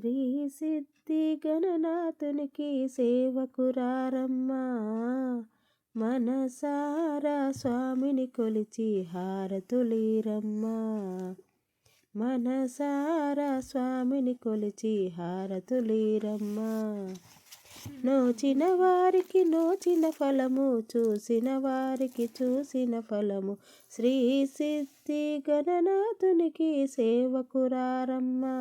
శ్రీ సిద్ధి గణనాథునికి సేవకురారమ్మా. మనసారా స్వామిని కొలిచి హారతులీరమ్మా. మనసారా స్వామిని కొలిచి హారతులీరమ్మా. నోచిన వారికి నోచిన ఫలము చూసిన వారికి చూసిన ఫలము. శ్రీ సిద్ధి గణనాథునికి సేవకురారమ్మా.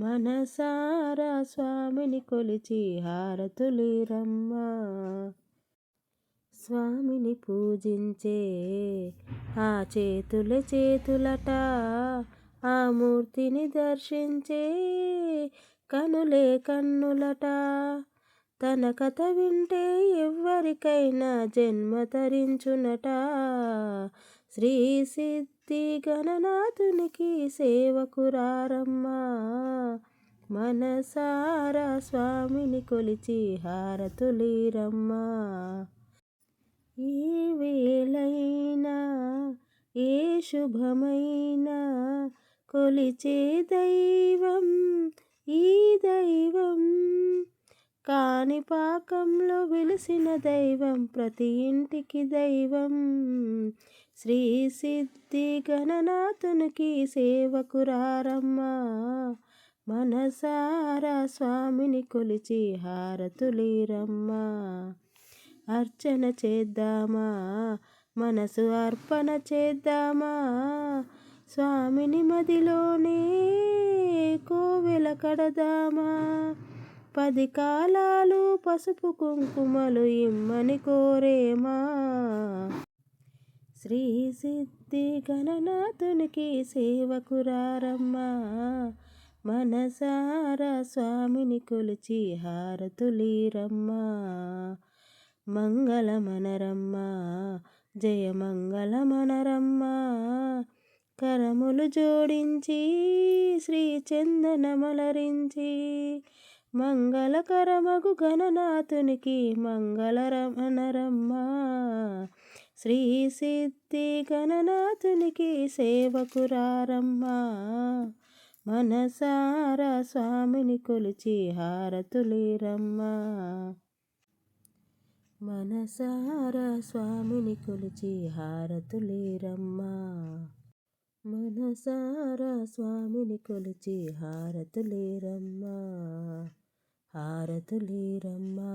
మనసారా స్వామిని కొలిచి హారతులీరమ్మా. స్వామిని పూజించే ఆ చేతుల చేతులట ఆ మూర్తిని దర్శించే కనులే కన్నులట. తన కథ వింటే ఎవరికైనా జన్మ తరించునట. శ్రీ సిద్ధి గణనాథునికి సేవకురారమ్మా. మనసారా స్వామిని కొలిచి హారతులీరమ్మా. ఏ వేళైనా ఏ శుభమైనా కొలిచే దైవం ఈ దైవం కాణిపాకంలో వెలిసిన దైవం ప్రతి ఇంటికి దైవం. శ్రీ సిద్ధి గణనాథునికి సేవకురారమ్మా. మనసారా స్వామిని కొలిచి హారతులీరమ్మా. అర్చన చేద్దామా? మనసు అర్పణ చేద్దామా? స్వామిని మదిలోనే కోవెల కడదామా? పది కాలాలు పసుపు కుంకుమలు ఇమ్మని కోరేమా? శ్రీ సిద్ధి గణనాథునికి సేవకురారమ్మా. మనసారా స్వామిని కొలిచి హారతులీరమ్మా. మంగళమనరమ్మా జయమంగళమనరమ్మా. కరములు జోడించి శ్రీ చందనమలరించి మంగళకరమగు గణనాథునికి మంగళరమనరమ్మా శ్రీ సిద్ధి గణనాథునికి సేవకురారమ్మా. మనసారా స్వామిని కొలిచి హారతులేరమ్మా. మనసారా స్వామిని కొలిచి హారతులేరమ్మా. మనసారా స్వామిని కొలిచి హారతులేరమ్మా. హారతులేరమ్మా.